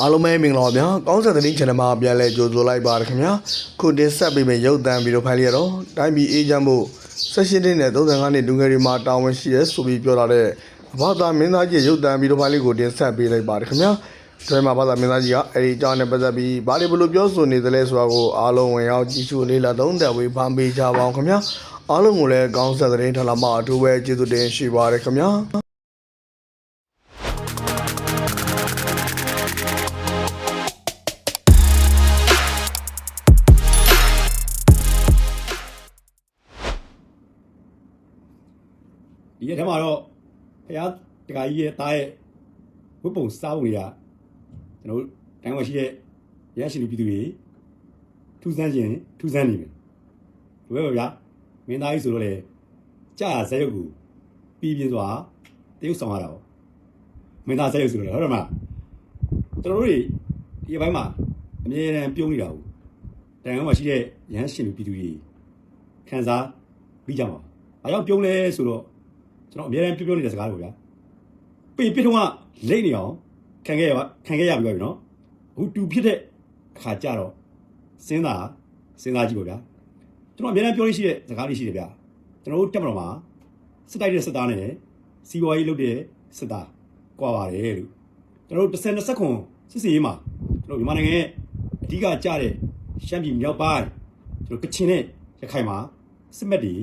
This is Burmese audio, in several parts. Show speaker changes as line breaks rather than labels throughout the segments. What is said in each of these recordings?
အားလုံးပဲမင်္ဂလာပါဗျာကောင်းဆက်သတင်း channel မှာပြန်လဲကြိုဆိုလိုက်ပါရခင်ဗျာခုတင်ဆက်ပေးမယ့်ရုပ်သံဗီဒီယိုဖိုင်လေးရတော့တိုင်းပြည်အေးချမ်းဖို့16နှစ်နဲ့35နှစ်လူငယ်တွေမှာတာဝန်ရှိရဲဆိုပြီးပြောလာတဲ့ဘာသာမင်းသားကြီးရုပ်သံဗီဒီယိုဖိုင်လေးကိုတင်ဆက်ပေးလိုက်ပါရခင်ဗျာဒီမှာဘာသာမင်းသားကြီးကအဲဒီအကြောင်းနဲ့ပတ်သက်ပြီးဘာတွေဘလို့ပြောဆိုနေသလဲဆိုတာကိုအားလုံးဝင်ရောက်ကြည့်ရှုလေးလာသုံးသပ်ဝေဖန်ပေးကြပါအောင်ခင်ဗျာအားလုံးကိုလည်းကောင်းဆက်သတင်းထလာမှအထူးပဲကျေးဇူးတင်ရှိပါရခင်ဗျာ
ဒီရက်ထဲမှာတော့ဖះတခါကြီးရဲ့တားရဲ့ဝတ်ပုံစားပုံတွေကကျွန်တော်တို့တိုင်းဝရှိရဲ့ရရှိလူပြည်သူတွေထူးဆန်းခြင်းထူးဆန်းနေပြီဘယ်လိုပဲဗျာမင်းသားကြီးဆိုတော့လေကြာရဇက်ရုပ်ကိုပြီးပြင်းစွာတရုပ်ဆောင်ရတာပေါ့မင်းသားဇက်ရုပ်ဆိုတော့လေဟုတ်တယ်မလားကျွန်တော်တို့တွေဒီအပိုင်းမှာအမြဲတမ်းပြုံးနေတာကိုတိုင်းဝရှိတဲ့ရဟန်းရှင်လူပြည်သူတွေခံစားပြီးကြမှာဘာကြောင့်ပြုံးလဲဆိုတော့ ကျွန်တော်အများအားပြောပြောနေတဲ့စကားတွေပေါ့ဗျာပေပြစ်တော့ကလိမ့်နေအောင်ခံခဲ့ရပါခံခဲ့ရပြီပါပြီနော်အခုတူဖြစ်တဲ့အခါကြတော့စဉ်းစားစဉ်းစားကြည့်ပေါ့ဗျာကျွန်တော်အများအားပြောလို့ရှိတဲ့စကားလေးရှိတယ်ဗျာကျွန်တော်တို့တက်မတော်မှာစစ်တိုက်တဲ့စစ်သားနဲ့စီဝါရေးလုပ်တဲ့စစ်သားကွာပါတယ်လို့ကျွန်တော်တို့30 20ခွန်စစ်စီရေးမှာကျွန်တော်မြန်မာနိုင်ငံရဲ့အဓိကကြတဲ့ရှမ်းပြည်မြောက်ပိုင်းကျွန်တော်ကချင်နဲ့ရခိုင်မှာစစ်မက်တွေ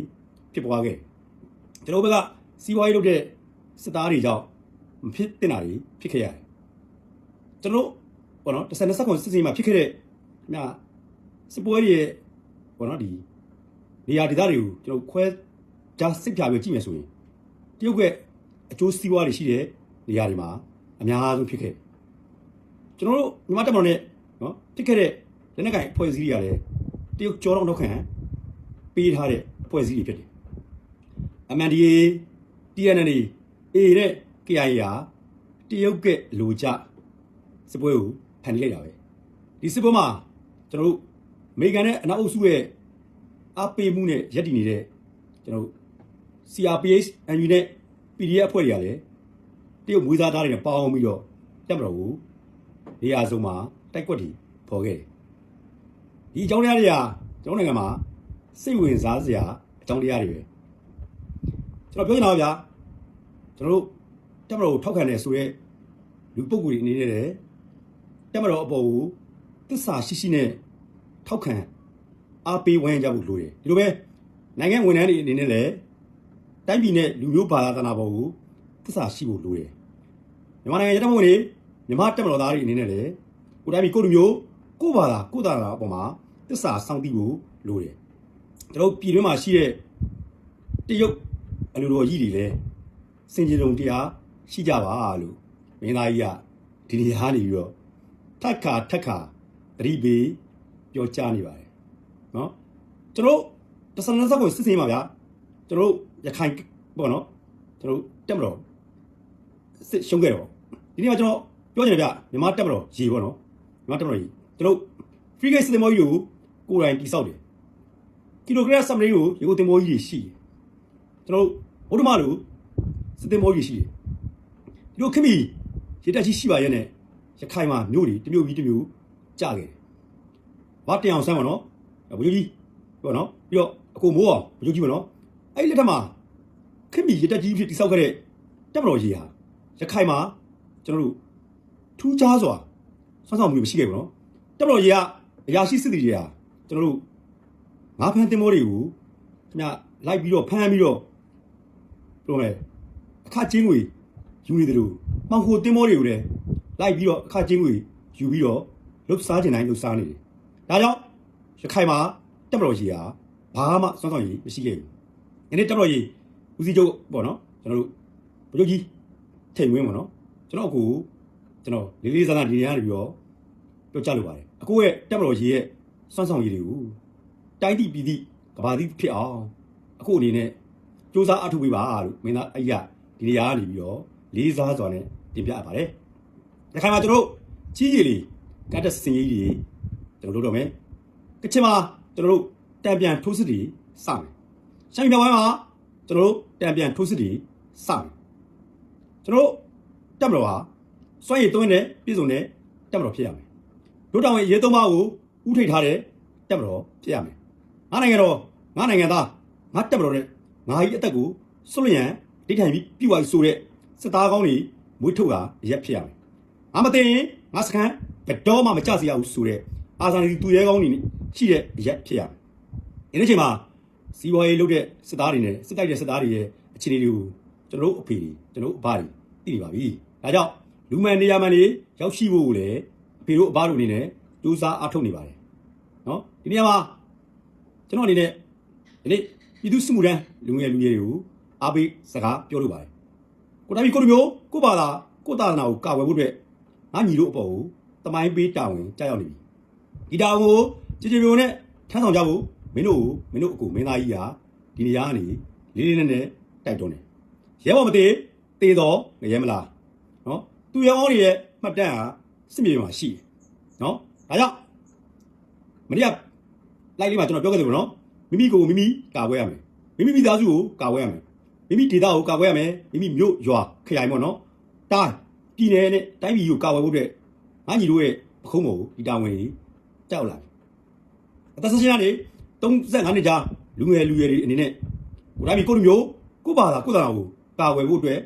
ဖြစ်ပွားခဲ့ကျွန်တော်ဘက်က စီးပွားရေးလုပ်တဲ့စစ်သားတွေကြောင့်မဖြစ်တင်တာတွေဖြစ်ခဲ့ရတယ်ကျွန်တော်ဘောနော်တစ်ဆယ်နှစ်ဆက်ခွန်စစ်စီမှာဖြစ်ခဲ့တဲ့မြစစ်ပွဲတွေရဲ့ဘောနော်ဒီနေရာဒေသတွေကိုကျွန်တော်ခွဲခြားစစ်ပြပြီးကြည့်မယ်ဆိုရင်တရုတ်ကအကျိုးစီးပွားတွေရှိတဲ့နေရာတွေမှာအများဆုံးဖြစ်ခဲ့ကျွန်တော်တို့မြန်မာတပ်မတော်နဲ့နော်ဖြစ်ခဲ့တဲ့လက်နက်ကိုင်အဖွဲ့အစည်းတွေကလည်းတရုတ်ကြောတော့တော့ခံပေးထားတဲ့အဖွဲ့အစည်းတွေဖြစ်တယ် MNDA TNN A တဲ့ KIA ဟာတရုတ်ကလိုကြစစ်ပွဲကိုဖန်တီးလိုက်တာပဲဒီစစ်ပွဲမှာကျွန်တော်တို့အမေရိကန်နဲ့အနောက်အုပ်စုရဲ့အားပေးမှုနဲ့ရပ်တည်နေတဲ့ကျွန်တော်တို့ CRPH NU နဲ့ PDF အဖွဲ့တွေကလည်းတရုတ်မွေးသားသားတွေနဲ့ပေါင်းပြီးတော့တက်မတော်ကိုနေရာစုံမှာတိုက်ကွက်တွေပေါ်ခဲ့တယ်ဒီအကြောင်းတရားတွေကကျွန်တော်နိုင်ငံမှာစိတ်ဝင်စားစရာအကြောင်းတရားတွေပဲကျွန်တော်ပြောချင်တာပါဗျာ ကျွန်တော်တို့တက်မတော်ကိုထောက်ခံတယ်ဆိုရဲလူပုဂ္ဂိုလ်တွေအနေနဲ့လည်းတက်မတော်အပေါ်ကိုသစ္စာရှိရှိနဲ့ထောက်ခံအားပေးဝန်းကြဖို့လိုတယ်ဒီလိုပဲနိုင်ငံဝန်ထမ်းတွေအနေနဲ့လည်းတိုင်းပြည်နဲ့လူမျိုးဘာသာတနာပေါ်ကိုသစ္စာရှိဖို့လိုတယ်မြန်မာနိုင်ငံရတမဝင်တွေမြန်မာတက်မတော်သားတွေအနေနဲ့လည်းကိုယ်တိုင်းပြည်ကိုယ်လူမျိုးကိုယ်ဘာသာကိုယ်သာသာအပေါ်မှာသစ္စာစောင့်တည်ဖို့လိုတယ်ကျွန်တော်တို့ပြည်တွင်းမှာရှိတဲ့တရုတ်အလိုတော်ကြီးတွေလည်း စင်ကြယ်တုံတရားရှိကြပါလို့မင်းသားကြီးကဒီနေရာနေပြီးတော့ထက်ခါထက်ခါတတိပေပြောကြားနေပါတယ်နော်ကျွန်တော်တဆန်နဆက်ကိုစစ်စင်ပါဗျာကျွန်တော်ရခိုင်ပေါ့နော်ကျွန်တော်တက်မတော်စစ်ရှုံးခဲ့တော့ဒီနေ့မှာကျွန်တော်ပြောချင်တယ်ဗျမြန်မာတက်မတော်ရေပေါ့နော်မြန်မာတက်မတော်ရေကျွန်တော် free gate စစ်တင်မောကြီးကိုကိုယ်တိုင်တိစောက်တယ်ကီလိုဂရမ်စမလေးကိုရေကိုတင်မောကြီးရှိတယ်ကျွန်တော်ဗုဒ္ဓမလူ စစ်တင်မောကြီးရှိတယ်ဒီလိုခင်မီရေတက်ကြီးရှိပါရဲ့နဲ့ရခိုင်မှာမြို့တွေတစ်မြို့ပြီးတစ်မြို့ကြခဲ့တယ်ဘာတင်အောင်ဆန်းပါနော်ဘုရားကြီးပြောနော်ပြီးတော့အကိုမိုးအောင်ဘုရားကြီးပါနော်အဲ့ဒီလက်ထက်မှာခင်မီရေတက်ကြီးဖြစ်တိဆောက်ခဲ့တဲ့တက်မတော်ကြီးဟာရခိုင်မှာကျွန်တော်တို့ထူးခြားစွာဆွမ်းဆောင်မှုတွေမရှိခဲ့ဘူးနော်တက်မတော်ကြီးကအရာရှိစစ်တီတွေဟာကျွန်တော်တို့ငါးဖန်တင်မောတွေကိုခင်ဗျလိုက်ပြီးတော့ဖမ်းပြီးတော့ပြောမယ် အခချင်းငွေယူနေတယ်လို့မှောင်ခိုတင်းမောတွေကိုလည်းလိုက်ပြီးတော့အခချင်းငွေယူပြီးတော့လှုပ်ရှားခြင်းတိုင်းလှုပ်ရှားနေတယ်။ဒါကြောင့်ရခိုင်မှာတက်မတော်ကြီးဟာဘာမှစွမ်းဆောင်ရည်မရှိခဲ့ဘူး။ဒီနေ့တက်မတော်ကြီးဦးစီးချုပ်ပေါ့နော်ကျွန်တော်တို့ဗိုလ်ချုပ်ကြီးထိန်ဝင်းပေါ့နော်ကျွန်တော်အကူကျွန်တော်လေးလေးစားစားဒီနေရာနေပြီးတော့ပြောကြလိုပါတယ်။အကူရဲ့တက်မတော်ကြီးရဲ့စွမ်းဆောင်ရည်တွေကိုတိုင်းတိပြည်တိကဘာတိဖြစ်အောင်အခုအနေနဲ့စူးစမ်းအထောက်ပေးပါလို့မင်းသားအဲ့ရ ဒီနေရာကနေပြီးတော့လေးစားစွာနဲ့တင်ပြအပ်ပါတယ်။ဒီခါမှာကျွန်တော်တို့ကြီးကြီးလေးကတ်တစင်ကြီးတွေကျွန်တော်တို့လုပ်တော့မယ်။ကချင်မှာကျွန်တော်တို့တံပြန်ထိုးစစ်တွေစမယ်။ရှမ်းပြည်မြောက်ပိုင်းမှာကျွန်တော်တို့တံပြန်ထိုးစစ်တွေစမယ်။ကျွန်တော်တို့တက်မလို့ဟာစွန့်ရည်သွင်းတဲ့ပြည်စုံတဲ့တက်မတော်ဖြစ်ရမယ်တို့တောင်ရဲ့ရဲသုံးပါးကိုဥထိတ်ထားတဲ့တက်မတော်ဖြစ်ရမယ်ငါနိုင်ငံတော်ငါနိုင်ငံသားငါတက်မတော်နဲ့ငါကြီးအသက်ကိုစွန့်လျံ ဒိဋ္ဌိုင်ပြီးပြုတ်သွားဆိုတဲ့စစ်သားကောင်းတွေမွေးထုတ်တာရက်ဖြစ်ရမယ်ငါမသိရင်ငါစကန်ဘယ်တော့မှမကြစီရဘူးဆိုတဲ့အာဇာနည်သူရဲကောင်းတွေရှိတဲ့ရက်ဖြစ်ရမယ်ဒီနေ့ချိန်မှာစီးပွားရေးလုပ်တဲ့စစ်သားတွေနဲ့စစ်တိုက်တဲ့စစ်သားတွေရဲ့အခြေအနေတွေကိုကျွန်တော်တို့အဖေတွေကျွန်တော်တို့အဘတွေသိနေပါပြီဒါကြောင့်လူမှန်နေရာမှန်တွေရောက်ရှိဖို့ကိုလည်းအဖေတို့အဘတို့အနေနဲ့စူးစမ်းအားထုတ်နေပါတယ်နော်ဒီနေရာမှာကျွန်တော်အနေနဲ့ဒီနေ့ပြည်သူစစ်မှုထမ်းလူငယ်လူငယ်တွေကို အားပေးစကားပြောလို့ပါတယ်ကိုတိုင်းပြည်ကိုလူမျိုးကိုပါလာကိုသာသနာကိုကာဝယ်ဖို့အတွက်ငါညီတို့အပေါ်ကိုတမိုင်းပေးတာဝန်ကြားရောက်နေပြီဒီတာဝန်ကိုကြည်ကြည်ပြုံနဲ့ထမ်းဆောင်ကြဖို့မင်းတို့ကိုမင်းတို့အကူမင်းသားကြီးဟာဒီနေရာကနေလေးလေးနက်နက်တိုက်တွန်းတယ်ရဲဘော်မသေးသေးတော့ငရဲမလားနော်သူရောင်းရဲ့မှတ်တမ်းဟာစစ်မြေမှာရှိတယ်နော်ဒါကြောင့်မနေ့ကလိုက်လေးမှာကျွန်တော်ပြောခဲ့တယ်နော်မိမိကိုမိမိကာကွယ်ရမယ်မိမိမိသားစုကိုကာကွယ်ရမယ် မိမိဒေသကိုကာကွယ်ရမယ်မိမိမြို့ရွာခရိုင်ပေါ့နော်တိုင်းပြည်နယ်နဲ့တိုင်းပြည်ကိုကာကွယ်ဖို့အတွက်ငါညီတို့ရဲ့ပခုံးပေါ်ကိုဒီတာဝန်ကြီးတောက်လာတယ်အသက်ရှင်ကနေ35နှစ်ကြာလူငယ်လူရွယ်တွေအနေနဲ့ကိုတိုင်းပြည်ကိုလူမျိုးကိုပါတာကိုတာကိုကာကွယ်ဖို့အတွက်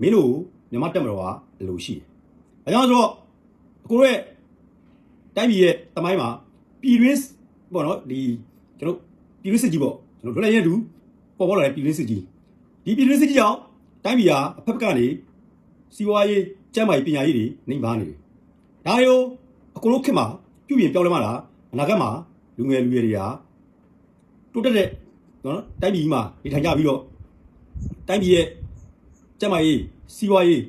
မင်းတို့မြန်မာတက်မတော်ကအလိုရှိတယ်။အဲကြောင့်ဆိုတော့ကိုရဲ့တိုင်းပြည်ရဲ့တမိုင်းမှာပြည်တွင်းပေါ့နော်ဒီကျွန်တော်ပြည်တွင်းစစ်ကြီးပေါ့ကျွန်တော်ဒုလည်းရတူပေါ်ပေါ်လာတဲ့ပြည်တွင်းစစ်ကြီး ဒီပြည်တွင်းစစ်ကြီးကြောင့်တိုင်းပြည်ဟာအဖက်ဖက်ကနေစီးပွားရေးကျန်းမာရေးပညာရေးတွေနှိမ်ပါနေတယ်။ဒါတွေကိုအကုန်လုံးခင်မှာပြုပြင်ပြောင်းလဲမှလာအနာဂတ်မှာလူငယ်လူရွယ်တွေဟာတိုးတက်တဲ့နော်တိုင်းပြည်မှာနေထိုင်ကြပြီးတော့တိုင်းပြည်ရဲ့ကျန်းမာရေးစီးပွားရေး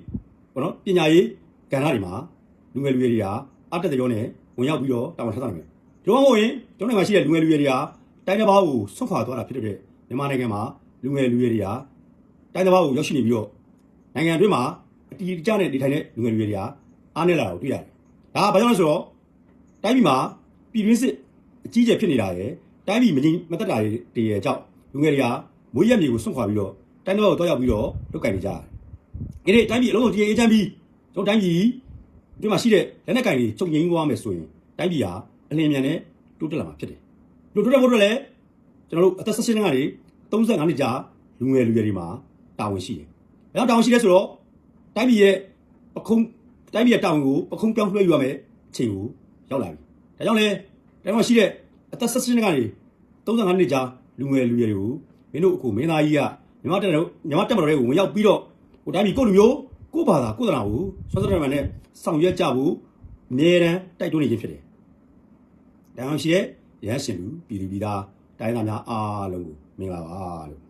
ပေါ့နော်ပညာရေးကဏ္ဍတွေမှာလူငယ်လူရွယ်တွေဟာအတက်တရောနဲ့ဝင်ရောက်ပြီးတော့တာဝန်ထမ်းဆောင်နေတယ်။ဒီလိုမှမဟုတ်ရင်ကျွန်တော်နိုင်ငံရှိတဲ့လူငယ်လူရွယ်တွေဟာတိုင်းတစ်ပါးကိုဆွတ်ခွာသွားတာဖြစ်တဲ့မြန်မာနိုင်ငံမှာလူငယ်လူရွယ်တွေဟာ တိုင်းတစ်ပါးကိုရောက်ရှိနေပြီးတော့နိုင်ငံအတွင်းမှာအတီးအကျနဲ့နေထိုင်တဲ့လူငယ်လူရွယ်တွေဟာအားနည်းလာတာကိုတွေ့ရတယ်။ဒါကဘာကြောင့်လဲဆိုတော့တိုင်းပြည်မှာပြည်တွင်းစစ်အကြီးအကျယ်ဖြစ်နေတာရယ်တိုင်းပြည်မငြိမ်မသက်တာတွေတည်းရဲ့အကြောင်းလူငယ်တွေဟာမွေးရက်မြေကိုဆွတ်ခွာပြီးတော့တိုင်းတစ်ပါးကိုတောက်ရောက်ပြီးတော့လုတ်ကင်နေကြတယ်။ဒီနေ့တိုင်းပြည်အလုံးစုံတည်အေးချမ်းပြီးကျွန်တော်တိုင်းပြည်ဒီမှာရှိတဲ့လက်နက်ကင်တွေချုပ်ငိမ့်သွားမယ်ဆိုရင်တိုင်းပြည်ဟာအလင်းမြန်နဲ့တိုးတက်လာမှာဖြစ်တယ်။တိုးတက်ဖို့အတွက်လည်းကျွန်တော်တို့အသက်16နှစ်ကနေ35နှစ်ကြာလူငယ်လူရွယ်တွေမှာ တာဝန်ရှိတယ်။အဲတော့တာဝန်ရှိတယ်ဆိုတော့တိုင်းပြည်ရဲ့ပခုံးတိုင်းပြည်ရဲ့တာဝန်ကိုပခုံးပြောင်းလွှဲယူရမယ်အချိန်ကိုရောက်လာပြီ။ဒါကြောင့်လည်းတိုင်းမှာရှိတဲ့အသက်16နှစ်ကနေ35နှစ်ကြာလူငယ်လူရွယ်တွေကိုမင်းတို့အခုမင်းသားကြီးကမြမတက်တော်မြမတက်မတော်တွေကိုဝင်ရောက်ပြီးတော့ဟိုတိုင်းပြည်ကိုလူမျိုးကိုဘာသာကိုသနာကိုဆွမ်းစရမှန်နဲ့ဆောင်ရွက်ကြဖို့အမြဲတမ်းတိုက်တွန်းနေခြင်းဖြစ်တယ်။ဒါအောင်ရှိရဲ့ရဟန်းရှင်လူပြည်သူပြည်သားတိုင်းသားများအားလုံးကိုမင်္ဂလာပါလို့